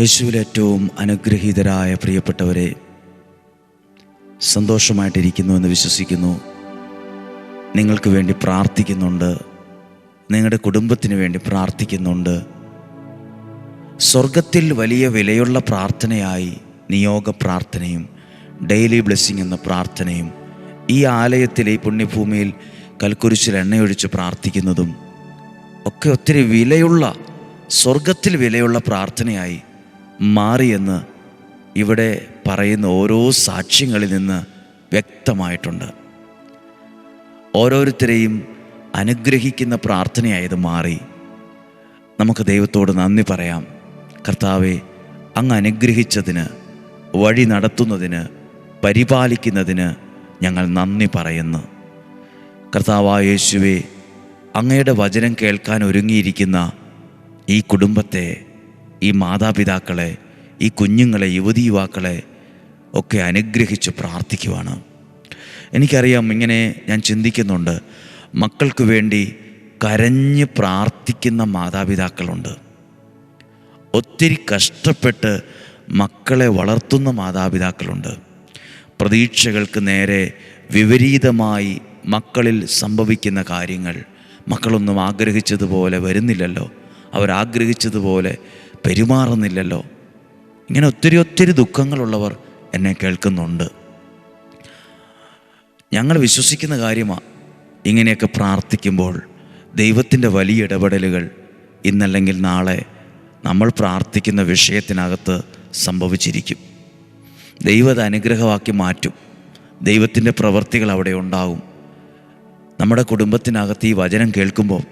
യേശുവിൽ ഏറ്റവും അനുഗ്രഹീതരായ പ്രിയപ്പെട്ടവരെ സന്തോഷമായിട്ടിരിക്കുന്നു എന്ന് വിശ്വസിക്കുന്നു. നിങ്ങൾക്ക് വേണ്ടി പ്രാർത്ഥിക്കുന്നുണ്ട്. നിങ്ങളുടെ കുടുംബത്തിന് വേണ്ടി പ്രാർത്ഥിക്കുന്നുണ്ട്. സ്വർഗത്തിൽ വലിയ വിലയുള്ള പ്രാർത്ഥനയായി നിയോഗ പ്രാർത്ഥനയും ഡെയിലി ബ്ലെസ്സിങ് എന്ന പ്രാർത്ഥനയും ഈ ആലയത്തിലെ പുണ്യഭൂമിയിൽ കൽക്കുരിശിൽ എണ്ണയൊഴിച്ച് പ്രാർത്ഥിക്കുന്നതും ഒക്കെ ഒത്തിരി വിലയുള്ള സ്വർഗത്തിൽ വിലയുള്ള പ്രാർത്ഥനയായി മാറിയെന്ന് ഇവിടെ പറയുന്ന ഓരോ സാക്ഷ്യങ്ങളിൽ നിന്ന് വ്യക്തമായിട്ടുണ്ട്. ഓരോരുത്തരെയും അനുഗ്രഹിക്കുന്ന പ്രാർത്ഥനയായത് മാറി. നമുക്ക് ദൈവത്തോട് നന്ദി പറയാം. കർത്താവെ അങ്ങ് അനുഗ്രഹിച്ചതിന് വഴി നടത്തുന്നതിന് പരിപാലിക്കുന്നതിന് ഞങ്ങൾ നന്ദി പറയുന്നു. കർത്താവായ യേശുവെ അങ്ങയുടെ വചനം കേൾക്കാൻ ഒരുങ്ങിയിരിക്കുന്ന ഈ കുടുംബത്തെ ഈ മാതാപിതാക്കളെ ഈ കുഞ്ഞുങ്ങളെ യുവതി യുവാക്കളെ ഒക്കെ അനുഗ്രഹിച്ച് പ്രാർത്ഥിക്കുവാണ്. എനിക്കറിയാം ഇങ്ങനെ ഞാൻ ചിന്തിക്കുന്നുണ്ട്. മക്കൾക്ക് വേണ്ടി കരഞ്ഞ് പ്രാർത്ഥിക്കുന്ന മാതാപിതാക്കളുണ്ട്. ഒത്തിരി കഷ്ടപ്പെട്ട് മക്കളെ വളർത്തുന്ന മാതാപിതാക്കളുണ്ട്. പ്രതീക്ഷകൾക്ക് നേരെ വിപരീതമായി മക്കളിൽ സംഭവിക്കുന്ന കാര്യങ്ങൾ. മക്കളൊന്നും ആഗ്രഹിച്ചതുപോലെ വരുന്നില്ലല്ലോ. അവരാഗ്രഹിച്ചതുപോലെ പെരുമാറുന്നില്ലല്ലോ. ഇങ്ങനെ ഒത്തിരി ഒത്തിരി ദുഃഖങ്ങളുള്ളവർ എന്നെ കേൾക്കുന്നുണ്ട്. ഞങ്ങൾ വിശ്വസിക്കുന്ന കാര്യമാണ് ഇങ്ങനെയൊക്കെ പ്രാർത്ഥിക്കുമ്പോൾ ദൈവത്തിന്റെ വലിയ ഇടപെടലുകൾ ഇന്നല്ലെങ്കിൽ നാളെ നമ്മൾ പ്രാർത്ഥിക്കുന്ന വിഷയത്തിനകത്ത് സംഭവിച്ചിരിക്കും. ദൈവത അനുഗ്രഹമാക്കി മാറ്റും. ദൈവത്തിന്റെ പ്രവൃത്തികൾ അവിടെ ഉണ്ടാകും. നമ്മുടെ കുടുംബത്തിനകത്ത് ഈ വചനം കേൾക്കുമ്പോൾ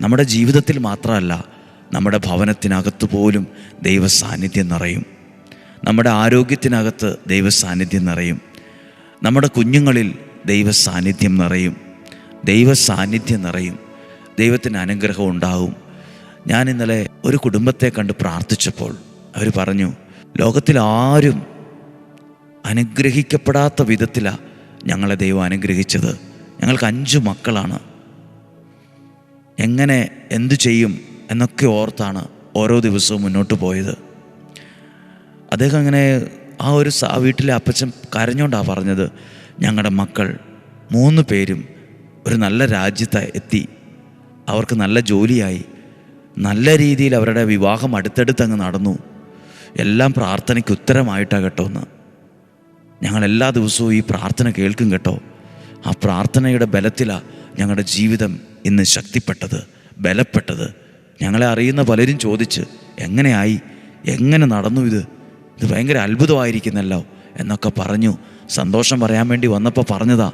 നമ്മുടെ ജീവിതത്തിൽ മാത്രമല്ല നമ്മുടെ ഭവനത്തിനകത്ത് പോലും ദൈവസാന്നിധ്യം നിറയും. നമ്മുടെ ആരോഗ്യത്തിനകത്ത് ദൈവസാന്നിധ്യം നിറയും. നമ്മുടെ കുഞ്ഞുങ്ങളിൽ ദൈവസാന്നിധ്യം നിറയും. ദൈവസാന്നിധ്യം നിറയും. ദൈവത്തിന് അനുഗ്രഹം ഉണ്ടാകും ഞാൻ ഇന്നലെ ഒരു കുടുംബത്തെ കണ്ട് പ്രാർത്ഥിച്ചപ്പോൾ അവർ പറഞ്ഞു ലോകത്തിൽ ആരും അനുഗ്രഹിക്കപ്പെടാത്ത വിധത്തിലാണ് ഞങ്ങളെ ദൈവം അനുഗ്രഹിച്ചത്. ഞങ്ങൾക്ക് അഞ്ച് മക്കളാണ്. എങ്ങനെ എന്തു ചെയ്യും? എന്നൊക്കെ ഓർത്താണ് ഓരോ ദിവസവും മുന്നോട്ട് പോയത്. അദ്ദേഹം അങ്ങനെ ആ ഒരു ആ വീട്ടിലെ അപ്പച്ചൻ കരഞ്ഞോണ്ടാണ് പറഞ്ഞത് ഞങ്ങളുടെ മക്കൾ മൂന്ന് പേരും ഒരു നല്ല രാജ്യത്ത് എത്തി. അവർക്ക് നല്ല ജോലിയായി. നല്ല രീതിയിൽ അവരുടെ വിവാഹം അടുത്തടുത്തങ്ങ് നടന്നു. എല്ലാം പ്രാർത്ഥനയ്ക്ക് ഉത്തരമായിട്ടാണ് കേട്ടോ എന്ന്. ഞങ്ങൾ എല്ലാ ദിവസവും ഈ പ്രാർത്ഥന കേൾക്കും കേട്ടോ. ആ പ്രാർത്ഥനയുടെ ബലത്തിലാണ് ഞങ്ങളുടെ ജീവിതം ഇന്ന് ശക്തിപ്പെട്ടത് ബലപ്പെട്ടത്. ഞങ്ങളെ അറിയുന്ന പലരും ചോദിച്ച് എങ്ങനെയായി? എങ്ങനെ നടന്നു ഇത്? ഇത് ഭയങ്കര അത്ഭുതമായിരിക്കുന്നല്ലോ എന്നൊക്കെ പറഞ്ഞു. സന്തോഷം പറയാൻ വേണ്ടി വന്നപ്പോൾ പറഞ്ഞതാ.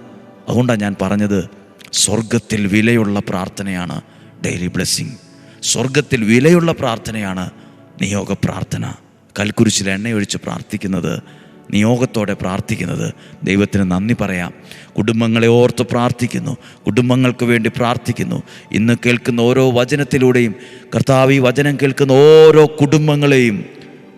അതുകൊണ്ടാണ് ഞാൻ പറഞ്ഞത് സ്വർഗത്തിൽ വിലയുള്ള പ്രാർത്ഥനയാണ് ഡെയിലി ബ്ലെസ്സിങ്. സ്വർഗത്തിൽ വിലയുള്ള പ്രാർത്ഥനയാണ് നിയോഗ പ്രാർത്ഥന കൽക്കുരിശിൽ എണ്ണയൊഴിച്ച് പ്രാർത്ഥിക്കുന്നത് നിയോഗത്തോടെ പ്രാർത്ഥിക്കുന്നത്. ദൈവത്തിന് നന്ദി പറയാം. കുടുംബങ്ങളെ ഓർത്ത് പ്രാർത്ഥിക്കുന്നു. കുടുംബങ്ങൾക്ക് വേണ്ടി പ്രാർത്ഥിക്കുന്നു. ഇന്ന് കേൾക്കുന്ന ഓരോ വചനത്തിലൂടെയും കർത്താവ് ഈ വചനം കേൾക്കുന്ന ഓരോ കുടുംബങ്ങളെയും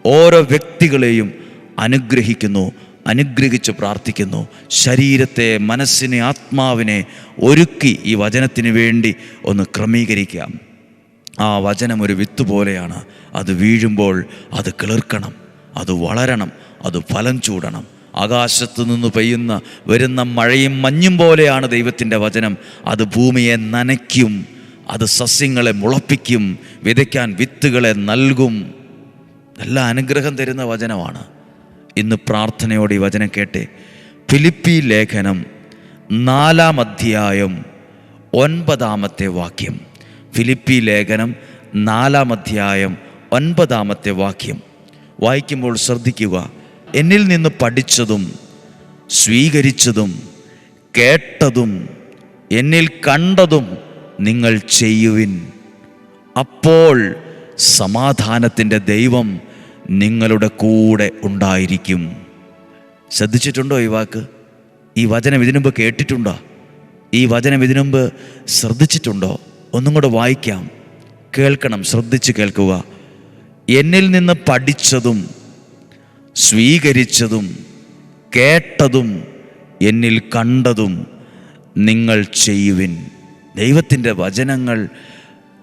ഓരോ വ്യക്തികളെയും അനുഗ്രഹിക്കുന്നു. അനുഗ്രഹിച്ച് പ്രാർത്ഥിക്കുന്നു. ശരീരത്തെ മനസ്സിനെ ആത്മാവിനെ ഒരുക്കി ഈ വചനത്തിന് വേണ്ടി ഒന്ന് ക്രമീകരിക്കാം. ആ വചനം ഒരു വിത്ത് പോലെയാണ്. അത് വീഴുമ്പോൾ അത് കിളിർക്കണം. അത് വളരണം. അത് ഫലം ചൂടണം. ആകാശത്ത് നിന്ന് പെയ്യുന്ന വരുന്ന മഴയും മഞ്ഞും പോലെയാണ് ദൈവത്തിന്റെ വചനം. അത് ഭൂമിയെ നനയ്ക്കും അത് സസ്യങ്ങളെ മുളപ്പിക്കും വിതയ്ക്കാൻ വിത്തുകളെ നൽകും. നല്ല അനുഗ്രഹം തരുന്ന വചനമാണ്. ഇന്ന് പ്രാർത്ഥനയോടെ ഈ വചനം കേട്ടെ. ഫിലിപ്പി ലേഖനം നാലാം അധ്യായം ഒൻപതാമത്തെ വാക്യം. ഫിലിപ്പി ലേഖനം നാലാം അധ്യായം ഒൻപതാമത്തെ വാക്യം. വായിക്കുമ്പോൾ ശ്രദ്ധിക്കുക. എന്നിൽ നിന്ന് പഠിച്ചതും സ്വീകരിച്ചതും കേട്ടതും എന്നിൽ കണ്ടതും നിങ്ങൾ ചെയ്യുവിൻ. അപ്പോൾ സമാധാനത്തിന്റെ ദൈവം നിങ്ങളുടെ കൂടെ ഉണ്ടായിരിക്കും. ശ്രദ്ധിച്ചിട്ടുണ്ടോ ഈ വാക്ക്? ഈ വചനം ഇതിനു മുമ്പ് കേട്ടിട്ടുണ്ടോ? ഈ വചനം ഇതിനു മുമ്പ് ശ്രദ്ധിച്ചിട്ടുണ്ടോ? ഒന്നും കൂടെ വായിക്കാം. കേൾക്കണം ശ്രദ്ധിച്ച് കേൾക്കുക. എന്നിൽ നിന്ന് പഠിച്ചതും സ്വീകരിച്ചതും കേട്ടതും എന്നിൽ കണ്ടതും നിങ്ങൾ ചെയ്യുവിൻ. ദൈവത്തിന്റെ വചനങ്ങൾ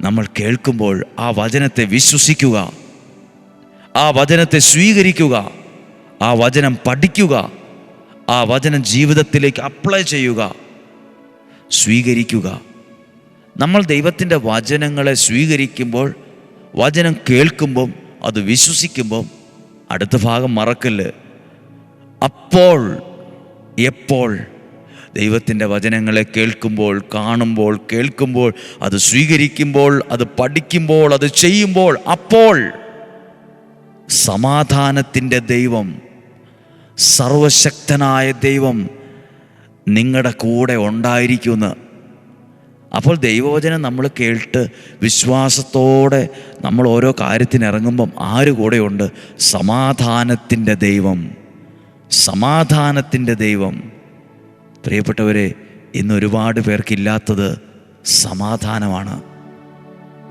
നമ്മൾ കേൾക്കുമ്പോൾ ആ വചനത്തെ വിശ്വസിക്കുക. ആ വചനത്തെ സ്വീകരിക്കുക. ആ വചനം പഠിക്കുക. ആ വചനം ജീവിതത്തിലേക്ക് അപ്ലൈ ചെയ്യുക. സ്വീകരിക്കുക. നമ്മൾ ദൈവത്തിന്റെ വചനങ്ങളെ സ്വീകരിക്കുമ്പോൾ വചനം കേൾക്കുമ്പം അത് വിശ്വസിക്കുമ്പം അടുത്ത ഭാഗം മറക്കല്ല്. അപ്പോൾ എപ്പോൾ? ദൈവത്തിന്റെ വചനങ്ങളെ കേൾക്കുമ്പോൾ കാണുമ്പോൾ കേൾക്കുമ്പോൾ അത് സ്വീകരിക്കുമ്പോൾ അത് പഠിക്കുമ്പോൾ അത് ചെയ്യുമ്പോൾ അപ്പോൾ സമാധാനത്തിന്റെ ദൈവം സർവശക്തനായ ദൈവം നിങ്ങളുടെ കൂടെ ഉണ്ടായിരിക്കുമെന്ന് അപ്പോൾ ദൈവവചനം നമ്മൾ കേട്ട് വിശ്വാസത്തോടെ നമ്മൾ ഓരോ കാര്യത്തിനിറങ്ങുമ്പം ആര് കൂടെയുണ്ട്? സമാധാനത്തിന്റെ ദൈവം. സമാധാനത്തിന്റെ ദൈവം. പ്രിയപ്പെട്ടവരെ ഇന്ന് ഒരുപാട് പേർക്കില്ലാത്തത് സമാധാനമാണ്.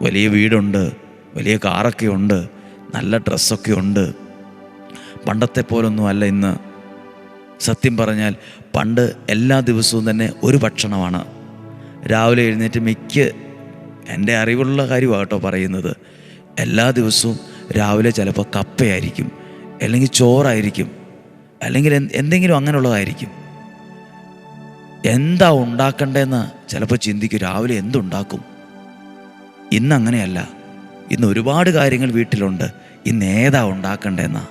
വലിയ വീടുണ്ട് വലിയ കാറൊക്കെ ഉണ്ട് നല്ല ഡ്രസ്സൊക്കെ ഉണ്ട് പണ്ടത്തെ പോലൊന്നും അല്ല ഇന്ന്. സത്യം പറഞ്ഞാൽ പണ്ട് എല്ലാ ദിവസവും തന്നെ ഒരു ഭക്ഷണമാണ്. രാവിലെ എഴുന്നേറ്റ് മിക്ക എന്റെ അറിവുള്ള കാര്യമാണ് കേട്ടോ പറയുന്നത്. എല്ലാ ദിവസവും രാവിലെ ചിലപ്പോൾ കപ്പയായിരിക്കും അല്ലെങ്കിൽ ചോറായിരിക്കും അല്ലെങ്കിൽ എന്ത് എന്തെങ്കിലും അങ്ങനെയുള്ളതായിരിക്കും. എന്താ ഉണ്ടാക്കണ്ടേന്ന് ചിലപ്പോൾ ചിന്തിക്കും രാവിലെ എന്തുണ്ടാക്കും? ഇന്ന് അങ്ങനെയല്ല ഇന്ന് ഒരുപാട് കാര്യങ്ങൾ വീട്ടിലുണ്ട്. ഇന്ന് ഏതാ ഉണ്ടാക്കണ്ടേന്നാ?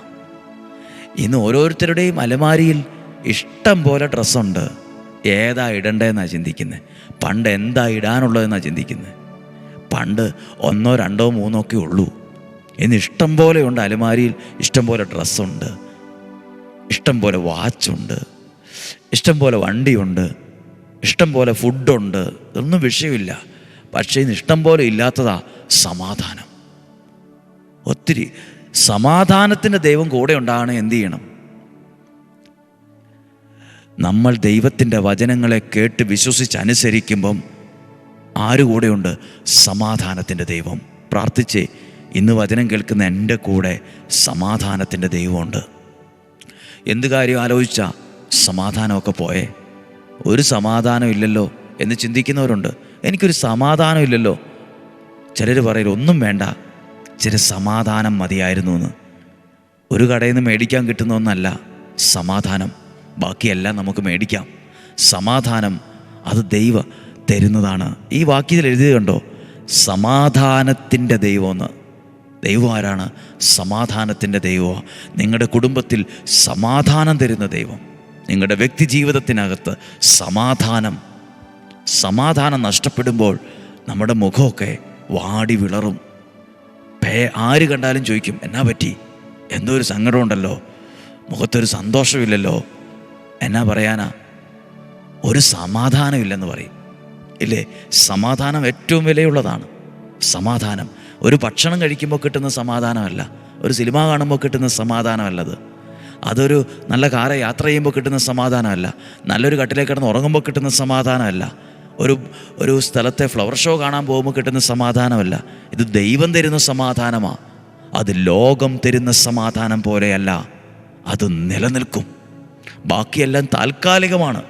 ഇന്ന് ഓരോരുത്തരുടെയും അലമാരിയിൽ ഇഷ്ടം പോലെ ഡ്രസ്സുണ്ട്. ഏതാ ഇടണ്ടേന്നാണ് ചിന്തിക്കുന്നത് പണ്ട് എന്താ ഇടാനുള്ളതെന്നാണ് ചിന്തിക്കുന്നത് പണ്ട് ഒന്നോ രണ്ടോ മൂന്നോ ഒക്കെ ഉള്ളൂ. ഇന്ന് ഇഷ്ടം പോലെ ഉണ്ട് അലമാരിയിൽ ഇഷ്ടം പോലെ ഡ്രസ്സുണ്ട് ഇഷ്ടം പോലെ വാച്ചുണ്ട് ഇഷ്ടം പോലെ വണ്ടിയുണ്ട് ഇഷ്ടം പോലെ ഫുഡുണ്ട്. ഇതൊന്നും വിഷയമില്ല. പക്ഷേ ഇന്ന് ഇഷ്ടം പോലെ ഇല്ലാത്തതാ സമാധാനം. ഒത്തിരി സമാധാനത്തിന്റെ ദൈവം കൂടെ ഉണ്ടാകണേ എന്ത് ചെയ്യണം? നമ്മൾ ദൈവത്തിന്റെ വചനങ്ങളെ കേട്ട് വിശ്വസിച്ച് അനുസരിക്കുമ്പം ആര് കൂടെയുണ്ട്? സമാധാനത്തിന്റെ ദൈവം. പ്രാർത്ഥിച്ചേ ഇന്ന് വചനം കേൾക്കുന്ന എന്റെ കൂടെ സമാധാനത്തിന്റെ ദൈവമുണ്ട്. എന്ത് കാര്യം ആലോചിച്ചാൽ സമാധാനമൊക്കെ പോയേ? ഒരു സമാധാനം ഇല്ലല്ലോ എന്ന് ചിന്തിക്കുന്നവരുണ്ട്. എനിക്കൊരു സമാധാനം ഇല്ലല്ലോ. ചിലർ പറയൽ ഒന്നും വേണ്ട. ചില സമാധാനം മതിയായിരുന്നു എന്ന്. ഒരു കടയിൽ നിന്ന് മേടിക്കാൻ കിട്ടുന്ന ഒന്നല്ല സമാധാനം. ബാക്കിയെല്ലാം നമുക്ക് മേടിക്കാം. സമാധാനം അത് ദൈവ തരുന്നതാണ്. ഈ വാക്യത്തിൽ എഴുതിയത് കണ്ടോ സമാധാനത്തിന്റെ ദൈവമെന്ന്. ദൈവം ആരാണ്? സമാധാനത്തിന്റെ ദൈവമാണ് നിങ്ങളുടെ കുടുംബത്തിൽ സമാധാനം തരുന്ന ദൈവം. നിങ്ങളുടെ വ്യക്തി ജീവിതത്തിനകത്ത് സമാധാനം. സമാധാനം നഷ്ടപ്പെടുമ്പോൾ നമ്മുടെ മുഖമൊക്കെ വാടി വിളറും. പേ ആര് കണ്ടാലും ചോദിക്കും എന്നാ പറ്റി? എന്തോ ഒരു സങ്കടമുണ്ടല്ലോ. മുഖത്തൊരു സന്തോഷമില്ലല്ലോ. എന്നാ പറയാനാ? ഒരു സമാധാനമില്ലെന്ന് പറയും. ഇല്ലേ? സമാധാനം ഏറ്റവും വിലയുള്ളതാണ്. സമാധാനം. ഒരു ഭക്ഷണം കഴിക്കുമ്പോൾ കിട്ടുന്ന സമാധാനമല്ല. ഒരു സിനിമ കാണുമ്പോൾ കിട്ടുന്ന സമാധാനമല്ലത്. അതൊരു നല്ല കാറെ യാത്ര ചെയ്യുമ്പോൾ കിട്ടുന്ന സമാധാനമല്ല. നല്ലൊരു കട്ടിലേക്ക് കിടന്ന് ഉറങ്ങുമ്പോൾ കിട്ടുന്ന സമാധാനമല്ല. ഒരു ഒരു സ്ഥലത്തെ ഫ്ലവർ ഷോ കാണാൻ പോകുമ്പോൾ കിട്ടുന്ന സമാധാനമല്ല. ഇത് ദൈവം തരുന്ന സമാധാനമാണ് അത് ലോകം തരുന്ന സമാധാനം പോലെയല്ല. അത് നിലനിൽക്കും. ബാക്കിയെല്ലാം താൽക്കാലികമാണ്.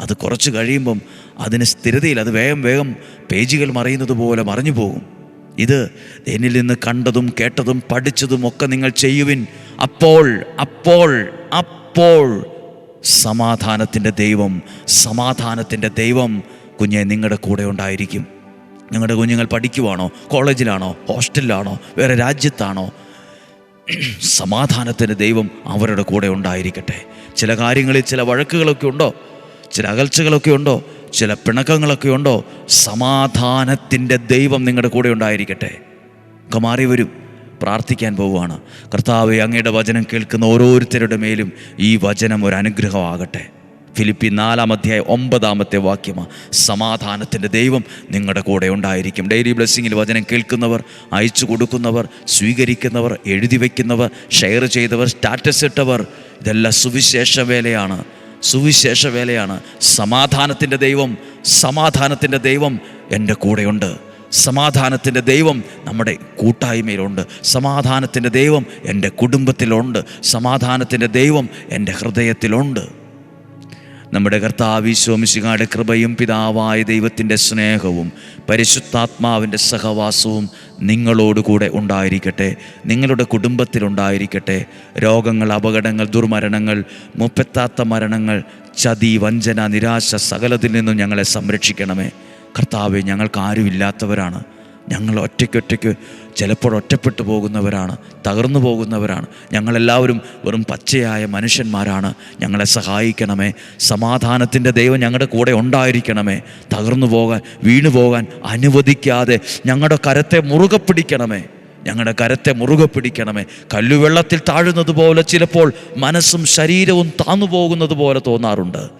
അത് കുറച്ച് കഴിയുമ്പം അതിന് സ്ഥിരതയിൽ അത് വേഗം വേഗം പേജുകൾ മറിയുന്നത് പോലെ മറിഞ്ഞു പോകും. ഇത് എന്നിൽ നിന്ന് കണ്ടതും കേട്ടതും പഠിച്ചതും ഒക്കെ നിങ്ങൾ ചെയ്യുവിൻ. അപ്പോൾ അപ്പോൾ അപ്പോൾ സമാധാനത്തിന്റെ ദൈവം സമാധാനത്തിന്റെ ദൈവം കുഞ്ഞെ നിങ്ങളുടെ കൂടെ ഉണ്ടായിരിക്കും. നിങ്ങളുടെ കുഞ്ഞുങ്ങൾ പഠിക്കുവാണോ കോളേജിലാണോ ഹോസ്റ്റലിലാണോ വേറെ രാജ്യത്താണോ? സമാധാനത്തിന്റെ ദൈവം അവരുടെ കൂടെ ഉണ്ടായിരിക്കട്ടെ. ചില കാര്യങ്ങളിൽ ചില വഴക്കുകളൊക്കെ ഉണ്ടോ? ചില അകൽച്ചകളൊക്കെ ഉണ്ടോ? ചില പിണക്കങ്ങളൊക്കെ ഉണ്ടോ? സമാധാനത്തിന്റെ ദൈവം നിങ്ങളുടെ കൂടെ ഉണ്ടായിരിക്കട്ടെ. ഒക്കെ മാറി വരും. പ്രാർത്ഥിക്കാൻ പോവുകയാണ്. കർത്താവ് അങ്ങയുടെ വചനം കേൾക്കുന്ന ഓരോരുത്തരുടെ മേലും ഈ വചനം ഒരു അനുഗ്രഹമാകട്ടെ. ഫിലിപ്പി നാലാം അധ്യായം ഒമ്പതാമത്തെ വാക്യമാണ് സമാധാനത്തിന്റെ ദൈവം നിങ്ങളുടെ കൂടെ ഉണ്ടായിരിക്കും. ഡെയിലി ബ്ലെസ്സിങ്ങിൽ വചനം കേൾക്കുന്നവർ അയച്ചു കൊടുക്കുന്നവർ സ്വീകരിക്കുന്നവർ എഴുതി വയ്ക്കുന്നവർ ഷെയർ ചെയ്തവർ സ്റ്റാറ്റസ് ഇട്ടവർ ഇതെല്ലാം സുവിശേഷ വേലയാണ്. സുവിശേഷ വേലയാണ്. സമാധാനത്തിന്റെ ദൈവം സമാധാനത്തിന്റെ ദൈവം എന്റെ കൂടെയുണ്ട്. സമാധാനത്തിന്റെ ദൈവം നമ്മുടെ കൂട്ടായ്മയിലുണ്ട്. സമാധാനത്തിന്റെ ദൈവം എന്റെ കുടുംബത്തിലുണ്ട്. സമാധാനത്തിന്റെ ദൈവം എന്റെ ഹൃദയത്തിലുണ്ട്. നമ്മുടെ കർത്താവിശ്വമിശികാട് കൃപയും പിതാവായ ദൈവത്തിന്റെ സ്നേഹവും പരിശുദ്ധാത്മാവിന്റെ സഹവാസവും നിങ്ങളോടുകൂടെ ഉണ്ടായിരിക്കട്ടെ. നിങ്ങളുടെ കുടുംബത്തിലുണ്ടായിരിക്കട്ടെ രോഗങ്ങൾ അപകടങ്ങൾ ദുർമരണങ്ങൾ മുപ്പത്താത്ത മരണങ്ങൾ ചതി വഞ്ചന നിരാശ സകലത്തിൽ നിന്നും ഞങ്ങളെ സംരക്ഷിക്കണമേ. കർത്താവ് ഞങ്ങൾക്ക് ആരുമില്ലാത്തവരാണ്. ഞങ്ങൾ ഒറ്റയ്ക്കൊറ്റയ്ക്ക് ചിലപ്പോൾ ഒറ്റപ്പെട്ടു പോകുന്നവരാണ് തകർന്നു പോകുന്നവരാണ്. ഞങ്ങളെല്ലാവരും വെറും പച്ചയായ മനുഷ്യന്മാരാണ്. ഞങ്ങളെ സഹായിക്കണമേ. സമാധാനത്തിന്റെ ദൈവം ഞങ്ങളുടെ കൂടെ ഉണ്ടായിരിക്കണമേ. തകർന്നു പോകാൻ വീണു പോകാൻ അനുവദിക്കാതെ ഞങ്ങളുടെ കരത്തെ മുറുകെ പിടിക്കണമേ. ഞങ്ങളുടെ കരത്തെ മുറുകെ പിടിക്കണമേ. കല്ലുവെള്ളത്തിൽ താഴുന്നത് പോലെ ചിലപ്പോൾ മനസ്സും ശരീരവും താന്നു പോകുന്നത് പോലെ തോന്നാറുണ്ട്.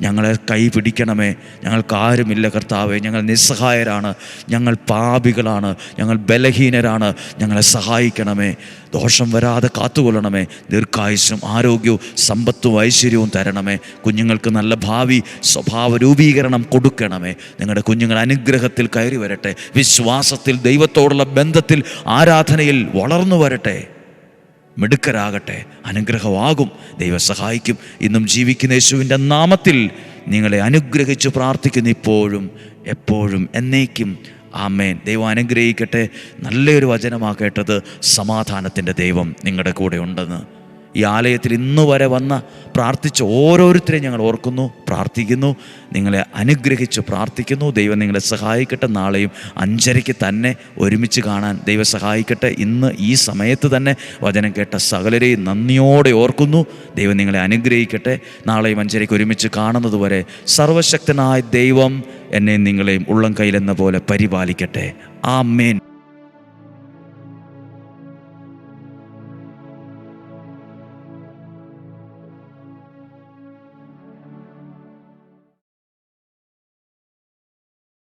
ഞങ്ങളെ കൈ പിടിക്കണമേ. ഞങ്ങൾക്ക് ആരുമില്ല കർത്താവെ. ഞങ്ങൾ നിസ്സഹായരാണ്. ഞങ്ങൾ പാപികളാണ്. ഞങ്ങൾ ബലഹീനരാണ്. ഞങ്ങളെ സഹായിക്കണമേ. ദോഷം വരാതെ കാത്തുകൊള്ളണമേ. ദീർഘായുസ്സും ആരോഗ്യവും സമ്പത്തും ഐശ്വര്യവും തരണമേ. കുഞ്ഞുങ്ങൾക്ക് നല്ല ഭാവി സ്വഭാവ രൂപീകരണം കൊടുക്കണമേ. നിങ്ങളുടെ കുഞ്ഞുങ്ങൾ അനുഗ്രഹത്തിൽ കയറി വരട്ടെ. വിശ്വാസത്തിൽ ദൈവത്തോടുള്ള ബന്ധത്തിൽ ആരാധനയിൽ വളർന്നു വരട്ടെ. മിടുക്കരാകട്ടെ അനുഗ്രഹമാകും. ദൈവം സഹായിക്കും. ഇന്നും ജീവിക്കുന്ന യേശുവിന്റെ നാമത്തിൽ നിങ്ങളെ അനുഗ്രഹിച്ച് പ്രാർത്ഥിക്കുന്നു ഇപ്പോഴും എപ്പോഴും എന്നേക്കും. ആമേൻ. ദൈവം അനുഗ്രഹിക്കട്ടെ. നല്ലൊരു വചനമാ കേട്ടത് സമാധാനത്തിന്റെ ദൈവം നിങ്ങളുടെ കൂടെ ഉണ്ടെന്ന് ഈ ആലയത്തിൽ ഇന്ന് വരെ വന്ന പ്രാർത്ഥിച്ച ഓരോരുത്തരെയും ഞങ്ങൾ ഓർക്കുന്നു പ്രാർത്ഥിക്കുന്നു നിങ്ങളെ അനുഗ്രഹിച്ച് പ്രാർത്ഥിക്കുന്നു. ദൈവം നിങ്ങളെ സഹായിക്കട്ടെ. നാളെയും അഞ്ചരയ്ക്ക് തന്നെ ഒരുമിച്ച് കാണാൻ ദൈവം സഹായിക്കട്ടെ. ഇന്ന് ഈ സമയത്ത് തന്നെ വചനം കേട്ട സകലരെയും നന്ദിയോടെ ഓർക്കുന്നു. ദൈവം നിങ്ങളെ അനുഗ്രഹിക്കട്ടെ. നാളെയും അഞ്ചരയ്ക്ക് ഒരുമിച്ച് കാണുന്നത് വരെ സർവശക്തനായ ദൈവം എന്നെയും നിങ്ങളെയും ഉള്ളം കയ്യിലെന്ന പോലെ പരിപാലിക്കട്ടെ. ആ മേൻ